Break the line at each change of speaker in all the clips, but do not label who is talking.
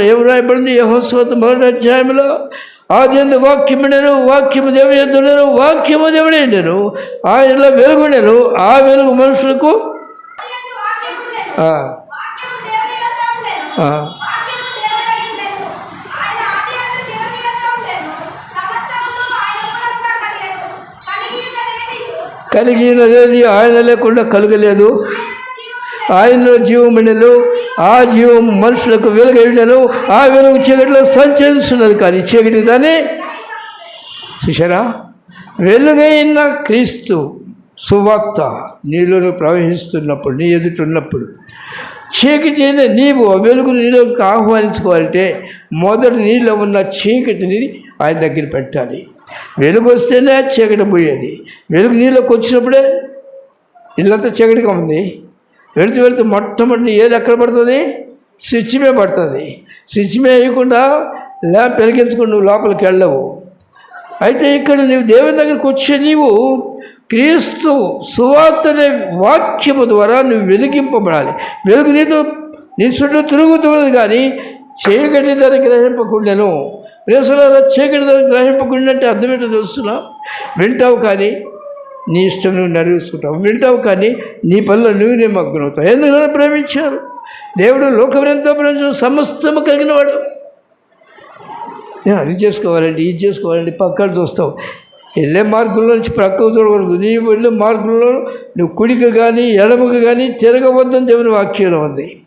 ఏం రాయబడింది యహోస్వత మొదటి అధ్యాయంలో ఆది ఎందు వాక్యము దేవుడు వాక్యము దేవుడే ఉండెను ఆయనలో వెలుగుండెను ఆ వెలుగు మనుషులకు కలిగినదేది ఆయన లేకుండా కలగలేదు. ఆయనలో జీవముండెను ఆ జీవం మనుషులకు వెలుగైనను ఆ వెలుగు చీకటిలో సంచరిస్తున్నది కానీ చీకటి దాన్ని చూసారా వెలుగైన క్రీస్తు సువార్త నీలోను ప్రవహిస్తున్నప్పుడు నీ ఎదుటున్నప్పుడు చీకటి నీవు ఆ వెలుగు నీలోకి ఆహ్వానించుకోవాలంటే మొదట నీలో ఉన్న చీకటిని ఆయన దగ్గర పెట్టాలి. వెలుగు వస్తేనే చీకటి పోయేది. వెలుగు నీళ్ళకి వచ్చినప్పుడే ఇల్లంతా చీకటిగా ఉంది. వెళుతూ వెళుతూ మొట్టమొదటి ఏది ఎక్కడ పడుతుంది? స్విచ్ మీద పడుతుంది. స్విచ్ మీద వేయకుండా ల్యాంప్ వెలిగించుకుని నువ్వు లోపలికి వెళ్ళవు. అయితే ఇక్కడ నీవు దేవుని దగ్గరికి వచ్చే నీవు క్రీస్తు సువార్త అనే వాక్యము ద్వారా నువ్వు వెలిగింపబడాలి. వెలుగు నీతో నీ చుట్టూ తిరుగుతున్నది కానీ చీకటి ధర గ్రహింపకుండాను. ప్రేసల చీకటి ధర గ్రహింపకుండా అంటే అర్థమేంటో తెలుస్తున్నావు వింటావు కానీ నీ ఇష్టం నువ్వు నెరవేర్చుకుంటావు. వింటావు కానీ నీ పనిలో నువ్వు నిమగ్నవుతావు ఎందుకంటే ప్రేమించారు? దేవుడు లోకం ఎంతో ప్రేమించు సమస్తము కలిగిన వాడు నేను అది చేసుకోవాలండి ఇది చేసుకోవాలండి పక్కన చూస్తావు. వెళ్ళే మార్గంలో నుంచి ప్రక్కకు చూడకూడదు. నీవు వెళ్ళే మార్గంలో నువ్వు కుడికి కానీ ఎడమకు కానీ తిరగవద్దని దేవుని వాక్యంలో ఉంది.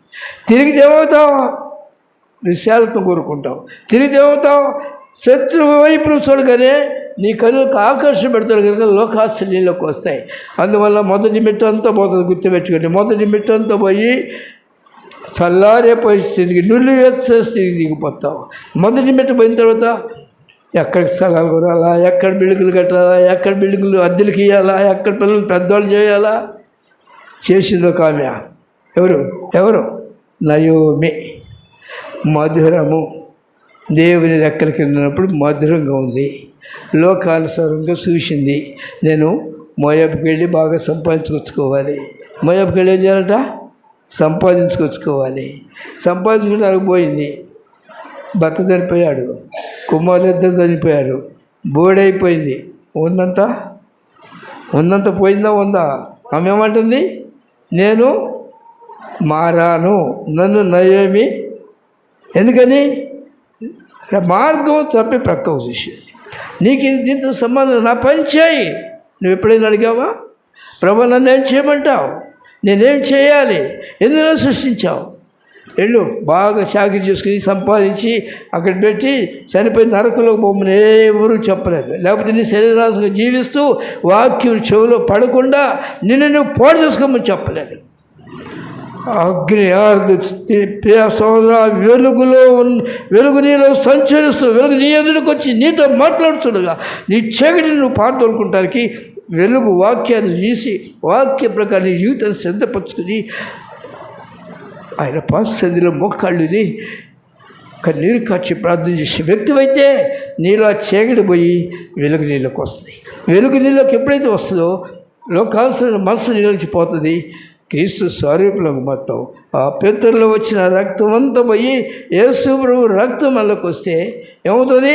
తిరిగి ఏమవుతావు విశాలత కోరుకుంటావు. తిరిగి ఏమవుతావు శత్రువు వైపు చూడగానే నీ కనులకు ఆకర్షణ పెడతాడు కనుక లోకాశ్చర్యంలోకి వస్తాయి. అందువల్ల మొదటి మెట్టు అంతా పోతుంది గుర్తుపెట్టుకోండి. మొదటి మెట్టు అంతా పోయి చల్లారే పరిస్థితికి నుల్లి వేసే స్థితికి దిగిపోతావు మొదటి మెట్టు పోయిన తర్వాత ఎక్కడికి స్థలాలు కొనాలా? ఎక్కడ బిల్డింగులు కట్టాలా? ఎక్కడ బిల్డింగులు అద్దెలకి ఇవ్వాలా ఎక్కడ పిల్లలు పెద్దవాళ్ళు చేయాలా? చేసిందో కామ్య ఎవరు? ఎవరు? నయోమి. మధురము. దేవుని రెక్కల కింద మధురంగా ఉంది. లోకానుసారంగా చూసింది. నేను మోయాబుకి వెళ్ళి బాగా సంపాదించుకొచ్చుకోవాలి. మోయాబుకి వెళ్ళి ఏం చేయాలట? సంపాదించుకొచ్చుకోవాలి. సంపాదించుకుంటే పోయింది. భర్త చనిపోయాడు. కుమారులు ఇద్దరు చనిపోయాడు బోడైపోయింది. ఉందంత? ఉందంత పోయిందా? ఉందా? ఆమె ఏమంటుంది? నేను మారాను. నన్ను నయేమి. ఎందుకని? మార్గం తప్పి ప్రక్కకు చూసేది నీకు ఇది దీంతో సంబంధం నా పని చేయి. నువ్వు ఎప్పుడైనా అడిగావా? ప్రభు నన్ను ఏం చేయమంటావు? నేనేం చేయాలి? ఎందులో సృష్టించావు? వెళ్ళు బాగా చాకరీ చేసుకుని సంపాదించి అక్కడ పెట్టి చనిపోయి నరకులోకి పోమని ఎవరూ చెప్పలేదు. లేకపోతే నీ శరీరాశంగా జీవిస్తూ వాక్యం చెవిలో పడకుండా నిన్ను నువ్వు పోటు చేసుకోమని చెప్పలేదు. అగ్ని ఆర్దు సోదర వెలుగులో ఉన్న వెలుగు నీలో సంచరిస్తూ వెలుగు నీ ఎదురుకు వచ్చి నీతో మాట్లాడుతుండగా నీ చీకటిని నువ్వు పాతోలుకుంటానికి వెలుగు వాక్యాన్ని చూసి వాక్య ప్రకారం నీ జీవితాన్ని సిద్ధపరచుకుని ఆయన పాశ్చందిలో మొక్కళ్ళుని కన్నీరు కాచి ప్రార్థన చేసే వ్యక్తివైతే నీలో చీకటి పోయి వెలుగు నీళ్ళకి వస్తుంది. వెలుగు నీళ్ళకి ఎప్పుడైతే వస్తుందో లోకాల్సిన మనసు నీలోంచి పోతుంది. క్రీస్తు స్వరూపులకు మొత్తం ఆ పితరులో వచ్చిన రక్తం అంతా పోయి యేసు ప్రభు రక్తం మనలోకి వస్తే ఏమవుతుంది?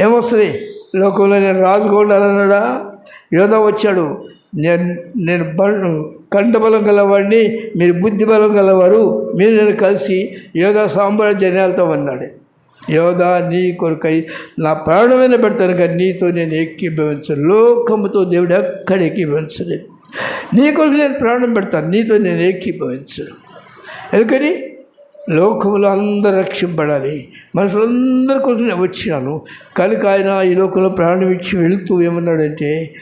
ఏమొస్తుంది? లోకంలో నేను రాజుకోండి అన్నాడా యోధ వచ్చాడు. నేను నేను బ గలవాడిని మీరు బుద్ధి బలం గలవారు మీరు నేను కలిసి యోధా సామ్రాజ్య వెళ్తాం అన్నాడు యోధా నీ కొరకై నా ప్రాణమైన పెడతాను కానీ నీతో నేను ఎక్కిభవించను లోకముతో దేవుడు ఎక్కడ ఎక్కిభవించలేదు నీ కొరకు నేను ప్రాణం పెడతాను. నీతో నేను ఏకీభవించను. ఎందుకని లోకంలో అందరూ రక్షింపడాలి. మనుషులందరి కొరకు నేను వచ్చినాను. కనుక ఆయన ఈ లోకంలో ప్రాణం ఇచ్చి వెళుతూ ఏమన్నాడంటే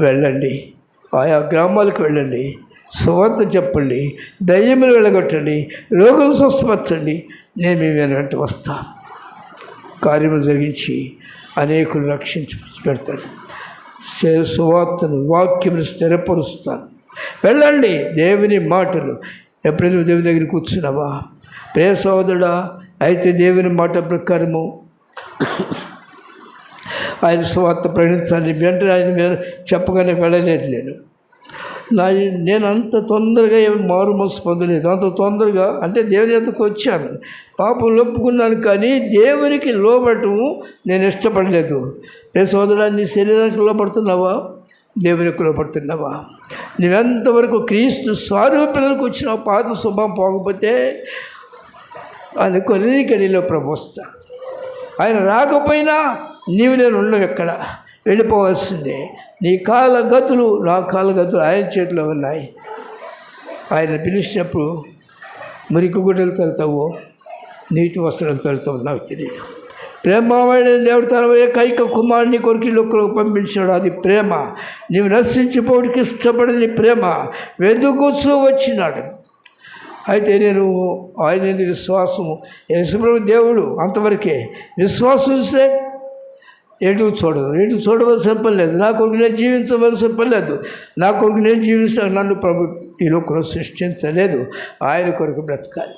వెళ్ళండి. ఆయా గ్రామాలకు వెళ్ళండి. సువార్త చెప్పండి. దయ్యములు వెళ్ళగొట్టండి. రోగులు స్వస్థపరచండి. నేను మీ వెంట వస్తా కార్యములు జరిగించి అనేకులు రక్షించి పెడతాను. సువార్తను వాక్యం స్థిరపరుస్తాను. వెళ్ళండి దేవుని మాటలు. ఎప్పుడైనా దేవుని దగ్గర కూర్చున్నావా ప్రే సోదరుడా అయితే దేవుని మాట ప్రకారము ఆయన స్వార్థ ప్రకటించాలి వెంటనే ఆయన చెప్పగానే వెళ్ళలేదు నేను. నా నేను అంత తొందరగా ఏం మారు మనసు పొందలేదు. అంత తొందరగా అంటే దేవుని యొద్దకు వచ్చాను. పాపం ఒప్పుకున్నాను కానీ దేవునికి లోబడటము నేను ఇష్టపడలేదు. ఏ సోదరా నీ శరీరానికి లోపడుతున్నావా దేవునికి లోపడుతున్నావా నువ్వెంతవరకు క్రీస్తు స్వరూపిలకు వచ్చిన పాత శుభం పోకపోతే ఆయన కొన్ని గడిలో ప్రభు ఆయన రాకపోయినా నీవు నేను ఉండవు ఎక్కడ? వెళ్ళిపోవాల్సిందే. నీ కాల గతులు నా కాల గతులు ఆయన చేతిలో ఉన్నాయి. ఆయన పిలిచినప్పుడు మురికి గుడ్డలు వెళ్తావో నీటి వస్త్రం వెళ్తావో నాకు తెలియదు ప్రేమమైన దేవుడు తన కైక కుమారుని కొరికి లోకలకు పంపించాడు. అది ప్రేమ. నీవు నశించిపోవడానికి ఇష్టపడని ప్రేమ. వెదుకుతూ వచ్చినాడు. అయితే నేను ఆయన మీద విశ్వాసం దేవుడు అంతవరకే. విశ్వాసం ఇస్తే ఎటు చూడదు. ఎటు చూడవలసిన పని లేదు. నా కొరకు నేను జీవించవలసిన పని లేదు. నా కొరకు నేను జీవించాను నన్ను ప్రభు ఈ లోకంలో సృష్టించలేదు. ఆయన కొరకు బ్రతకాలి.